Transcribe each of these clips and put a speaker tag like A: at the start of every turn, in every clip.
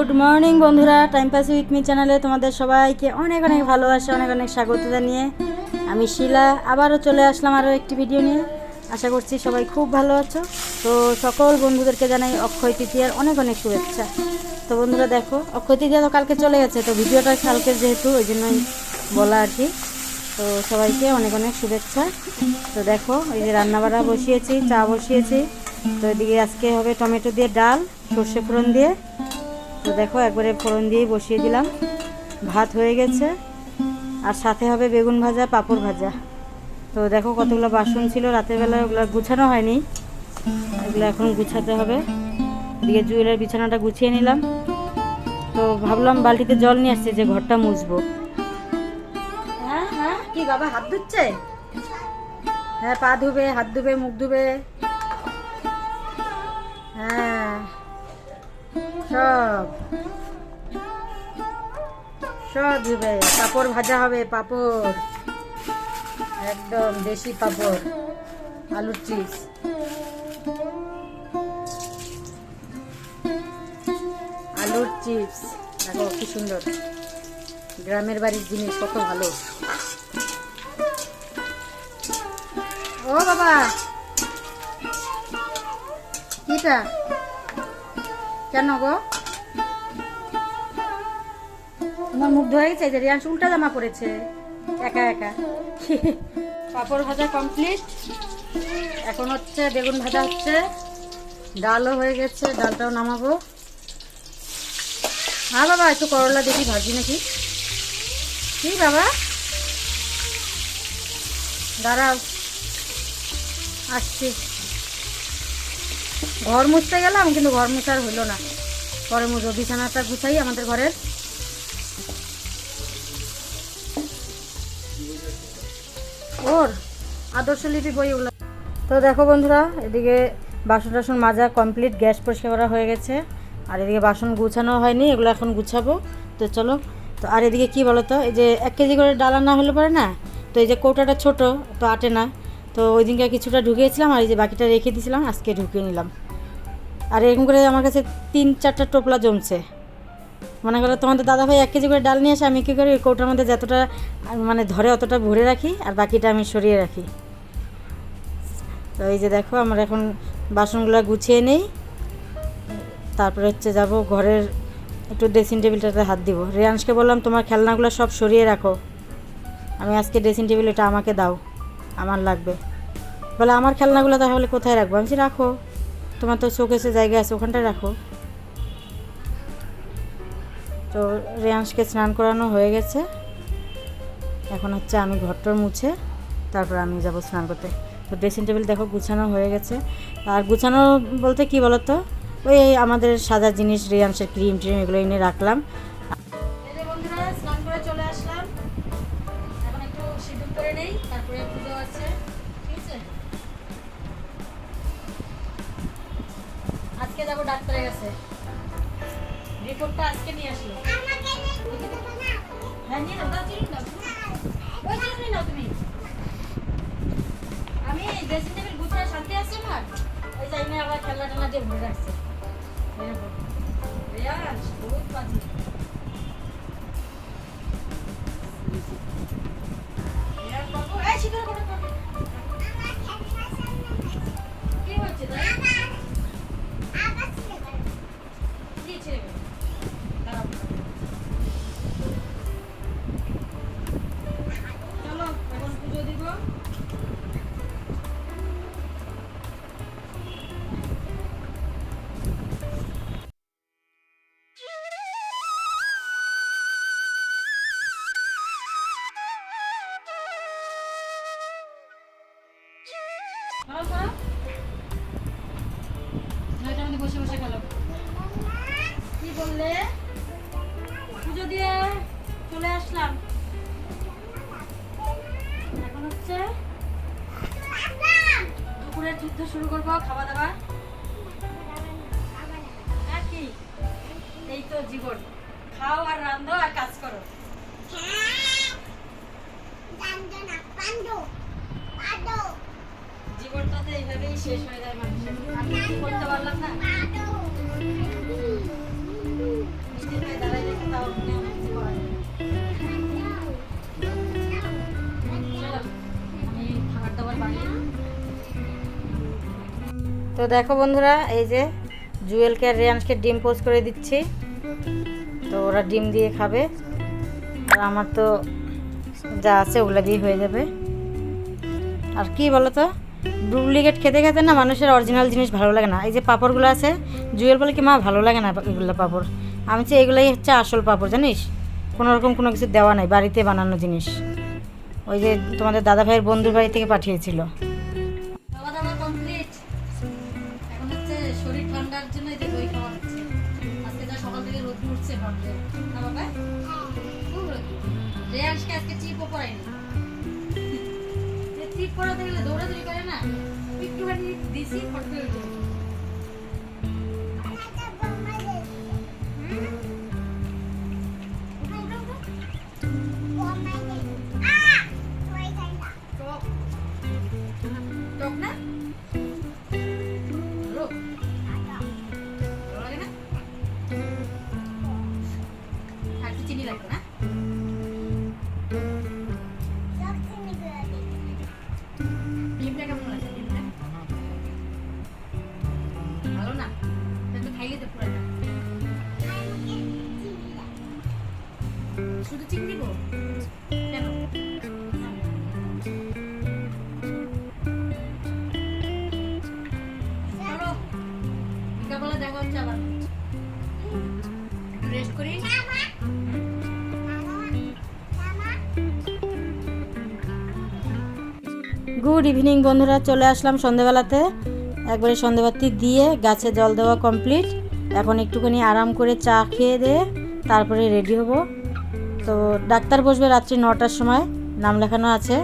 A: Good morning বন্ধুরা time pass with me চ্যানেলে তোমাদের সবাইকে অনেক অনেক ভালোবাসা, অনেক অনেক স্বাগত জানিয়ে আমি শিলা আবারও চলে আসলাম আরও একটি ভিডিও নিয়ে। আশা করছি সবাই খুব ভালো আছো। তো সকল বন্ধুদেরকে জানাই অক্ষয় তৃতীয়ার অনেক অনেক শুভেচ্ছা। তো বন্ধুরা দেখো, অক্ষয় তৃতীয়া তো কালকে চলে গেছে, তো ভিডিওটা কালকে যেহেতু, ওই জন্যই বলা আর কি। তো সবাইকে অনেক অনেক শুভেচ্ছা। তো দেখো এই যে রান্নাবাড়া বসিয়েছি, চা বসিয়েছি। তো এদিকে আজকে হবে টমেটো দিয়ে ডাল, সর্ষে ফোড়ন দিয়ে। তো দেখো, একবারে ফোড়ন দিয়েই বসিয়ে দিলাম। ভাত হয়ে গেছে। আর সাথে হবে বেগুন ভাজা, পাঁপড় ভাজা। তো দেখো, কতগুলো বাসন ছিল। রাতের বেলা ওগুলো গুছানো হয়নি। এগুলো এখন গুছাতে হবে। এদিকে জুয়েলের বিছানাটা গুছিয়ে নিলাম। তো ভাবলাম বালতিতে জল নিয়ে আসছে যে ঘরটা মুছবো। হ্যাঁ হ্যাঁ কি বাবা, হাত ধুচ্ছে? হ্যাঁ পা ধুবে, হাত ধুবে, মুখ ধুবে। সব। সব ধুবে পাপড় ভাজা হবে, পাপড়। একদম দেশি পাপড়, আলুর চিপস আলুর চিপস। দেখো কি সুন্দর। গ্রামের বাড়ির জিনিস, কত ভালো। ও বাবা! কিটা? কেন গো? তোমার মুখ ধরে গেছে যে রিয়াংশ উল্টা জামা পড়েছে একা একা। পাপড় ভাজা কমপ্লিট এখন হচ্ছে বেগুন ভাজা হচ্ছে। ডালও হয়ে গেছে, ডালটাও নামাবো। হ্যাঁ বাবা, একটু করলা দেখি ভাজি নাকি? কি বাবা? দাঁড়াও। আসছি। ঘর মুছতে গেলাম, কিন্তু ঘর মুছার হলো না। পরে মুছবো বিছানাটা গুছাই আমাদের ঘরের। ওর আদর্শ লিপি বই ওগুলো। তো দেখো বন্ধুরা, এদিকে বাসন টাসন মাজা কমপ্লিট, গ্যাস পরিষ্কার করা হয়ে গেছে। আর এদিকে বাসন গুছানো হয়নি, এগুলো এখন গুছাবো। তো চলো, তো আর এদিকে কি বলো তো এই যে এক কেজি করে ডালা না হলে পরে না? তো এই যে কৌটাটা ছোট, তো আটে না। তো ওই দিনকে কিছুটা ঢুকিয়েছিলাম আর এই যে বাকিটা রেখে দিয়েছিলাম, আজকে ঢুকিয়ে নিলাম। আর এরকম করে আমার কাছে তিন, চারটা টোপলা জমছে। মনে করো তোমাদের দাদা ভাই এক কেজি করে ডাল নিয়ে আসে, আমি কী করি কৌটার মধ্যে যতটা মানে ধরে অতটা ভরে রাখি, আর বাকিটা আমি সরিয়ে রাখি। তো এই যে দেখো, আমরা এখন বাসনগুলো গুছিয়ে নেই। তারপরে হচ্ছে যাব ঘরের, একটু ড্রেসিং টেবিলটাতে হাত দিব। রেয়াংশকে বললাম, তোমার খেলনাগুলো সব সরিয়ে রাখো। আমি আজকে ড্রেসিং টেবিল এটা আমাকে দাও, আমার লাগবে। বলে, আমার খেলনাগুলো তাহলে কোথায় রাখব? আমি রাখো। তোমার তো শোকেসে জায়গা আছে, ওখানটা রাখো। তো রেয়াংশকে স্নান করানো হয়ে গেছে। এখন হচ্ছে আমি ঘরটর মুছে, তারপর আমি যাব স্নান করতে। তো ড্রেসিং টেবিল দেখো গুছানো হয়ে গেছে। আর গুছানো বলতে কি বলতো? ওই আমাদের সাদা জিনিস রেয়াংশের ক্রিম ট্রিম এগুলো এনে রাখলাম। আজকে যাব ডাক্তারের কাছে। রিপোর্টটা আজকে নিয়ে আসলো। হ্যাঁ নিয়ে নাও। তুমি। আমি ড্রেসিং টেবিল শান্তি আমার। ওই আবার খেলা টেলনা দিয়ে ভরে রাখছে। রেয়াজ, বহুত বাজে। বসে বসে খেলো। কি বললে? পুজো দিয়ে চলে আসলাম। এখন হচ্ছে দুপুরের যুদ্ধ শুরু করব, খাওয়া দাওয়া। কি এই তো জীবন। খাও আর রান্ধো আর কাজ করো। তো দেখো বন্ধুরা, এই যে জুয়েলকে আর রেয়ানকে ডিম পোস্ট করে দিচ্ছি। তো ওরা ডিম দিয়ে খাবে। আর আমার তো যা আছে ওগুলো দিয়ে হয়ে যাবে। আর কি বলো তো? ডুপ্লিকেট খেতে খেতে না মানুষের অরিজিনাল জিনিস ভালো লাগে না। এই যে পাঁপড়গুলো আছে জুয়েল বলে কি মা ভালো লাগে না এগুলো পাঁপড়? আমি চাই এগুলোই হচ্ছে আসল পাঁপড় জানিস? কোনো রকম কোনো কিছু দেওয়া নাই বাড়িতে বানানো জিনিস। ওই যে তোমাদের দাদা ভাইয়ের বন্ধুর বাড়ি থেকে পাঠিয়েছিল। খাওয়া দাওয়া কমপ্লিট এখন হচ্ছে শরীর ঠান্ডার জন্য এই যে দই খাওয়া হচ্ছে। আজকে যা সকাল যে চিপ থাকলে দৌড়াদৌড়ি করে না একটুখানি দিছি পড়তে হবে টক না? শুধু করি। গুড ইভিনিং বন্ধুরা। চলে আসলাম সন্ধেবেলাতে। একবারে সন্ধেবাতি দিয়ে গাছে জল দেওয়া কমপ্লিট এখন একটুখানি আরাম করে চা খেয়ে দিয়ে তারপরে রেডি হব। তো ডাক্তার বসবে রাত্রি নটার সময়, নাম লেখানো আছে।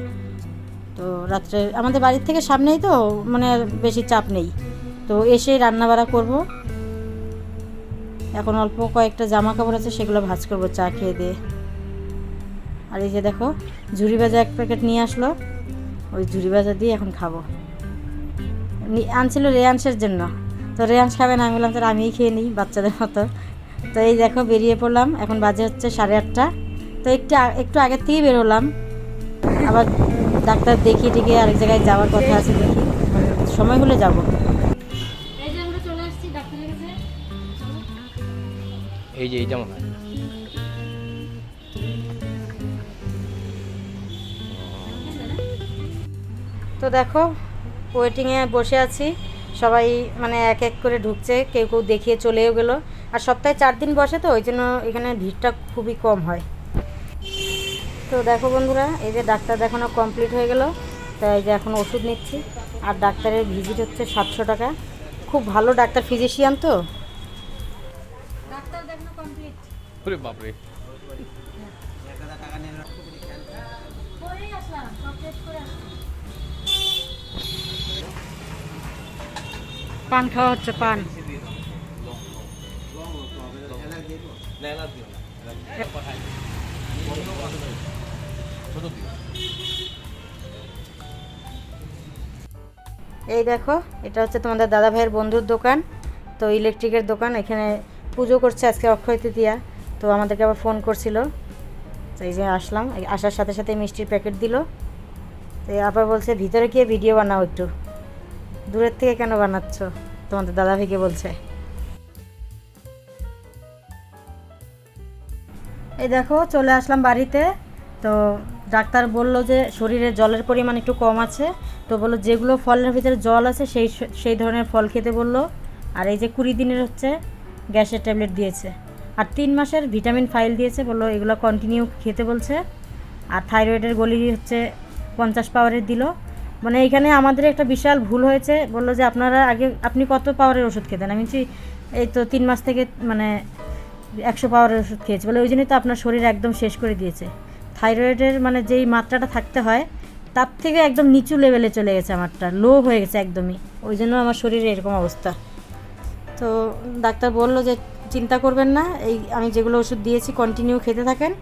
A: তো রাত্রে, আমাদের বাড়ির থেকে সামনেই তো মানে বেশি চাপ নেই। তো এসেই রান্নাবাড়া করব। এখন অল্প কয়েকটা জামা কাপড় আছে, সেগুলো ভাজ করব, চা খেয়ে দিয়ে। আর এই যে দেখো ঝুরি ভাজা এক প্যাকেট নিয়ে আসলো। ওই ঝুড়ি ভাজা দিয়ে এখন খাব। আনছিল রেয়াংসের জন্য। তো রেয়াংস খাবে না, আমি বললাম তাহলে আমিই খেয়ে নিই বাচ্চাদের মতো। তো এই দেখো, বেরিয়ে পড়লাম। এখন বাজে হচ্ছে সাড়ে আটটা। তো একটু একটু আগের থেকেই বেরোলাম। আবার ডাক্তার দেখিয়ে টিকে আরেক জায়গায় যাওয়ার কথা আছে দেখি। সময় হলে যাব। এই যে আমরা চলে আসছি ডাক্তারের কাছে।
B: এই যে এইটা মনে হয়।
A: তো দেখো ওয়েটিংয়ে বসে আছি। সবাই মানে এক এক করে ঢুকছে কেউ কেউ দেখিয়ে চলেও গেল। আর সপ্তাহে চার দিন বসে তো ওই জন্য এখানে ভিড়টা খুবই কম হয়। তো দেখো বন্ধুরা এই যে ডাক্তার দেখানো কমপ্লিট হয়ে গেল। তাই এই যে এখন ওষুধ নিচ্ছি। আর ডাক্তারের ভিজিট হচ্ছে সাতশো টাকা। খুব ভালো ডাক্তার ফিজিশিয়ান তো। ডাক্তার দেখানো কমপ্লিট
B: বাপরে।
A: করেই আসলাম সব টেস্ট করে আসলাম পান। খাওয়া পান এই দেখো, এটা হচ্ছে তোমাদের দাদা ভাইয়ের বন্ধুর দোকান। তো ইলেকট্রিকের দোকান, এখানে পুজো করছে আজকে অক্ষয় তৃতীয়া। তো আমাদেরকে আবার ফোন করছিল। তো এই যে আসলাম আসার সাথে সাথে মিষ্টির প্যাকেট দিল। তো আবার বলছে, ভিতরে গিয়ে ভিডিও বানাও একটু। দূরের থেকে কেন বানাচ্ছ? তোমাদের দাদা ভাইকে বলছে। এই দেখো, চলে আসলাম বাড়িতে। তো ডাক্তার বলল যে শরীরে জলের পরিমাণ একটু কম আছে তো বলল যেগুলো ফলের ভিতরে জল আছে সেই সেই ধরনের ফল খেতে বলল। আর এই যে কুড়ি দিনের হচ্ছে গ্যাসের ট্যাবলেট দিয়েছে। আর তিন মাসের ভিটামিন ফাইল দিয়েছে বলল এগুলো কন্টিনিউ খেতে বলছে। আর থাইরয়েডের গলি হচ্ছে পঞ্চাশ পাওয়ারের দিল। মানে এখানে আমাদের একটা বিশাল ভুল হয়েছে বলল যে আপনারা আগে আপনি কত পাওয়ারের ওষুধ খেতেন? আমি বলছি, এই তো তিন মাস থেকে মানে একশো পাওয়ারের ওষুধ খেয়েছি। বলে ওই জন্যই তো আপনার শরীর একদম শেষ করে দিয়েছে। থাইরয়েডের মানে যেই মাত্রাটা থাকতে হয়, তার থেকে একদম নিচু লেভেলে চলে গেছে আমারটা লো হয়ে গেছে একদমই। ওই জন্য আমার শরীরে এরকম অবস্থা। তো ডাক্তার বলল যে, চিন্তা করবেন না, এই আমি যেগুলো ওষুধ দিয়েছি কন্টিনিউ খেতে থাকেন।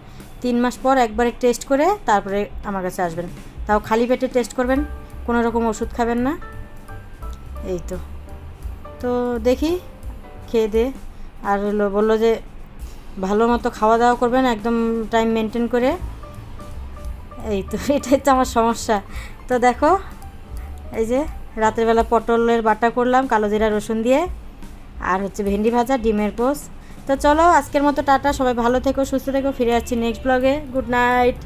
A: তিন মাস পর একবারে টেস্ট করে তারপরে আমার কাছে আসবেন। তাও খালি পেটে টেস্ট করবেন, কোনো রকম ওষুধ খাবেন না। এই তো। তো দেখি, খেয়ে দে। আর বলল যে, ভালো মতো খাওয়া দাওয়া করবেন, একদম টাইম মেনটেন করে। এই তো, এটাই তো আমার সমস্যা। তো দেখো, এই যে রাত্রেবেলা পটলের বাটা করলাম, কালো জিরা রসুন দিয়ে, আর হচ্ছে ভেন্ডি ভাজা, ডিমের পোস তো চলো, আজকের মতো টাটা, সবাই ভালো থেকো, সুস্থ থেকো, ফিরে আসছি নেক্সট ব্লগে গুড নাইট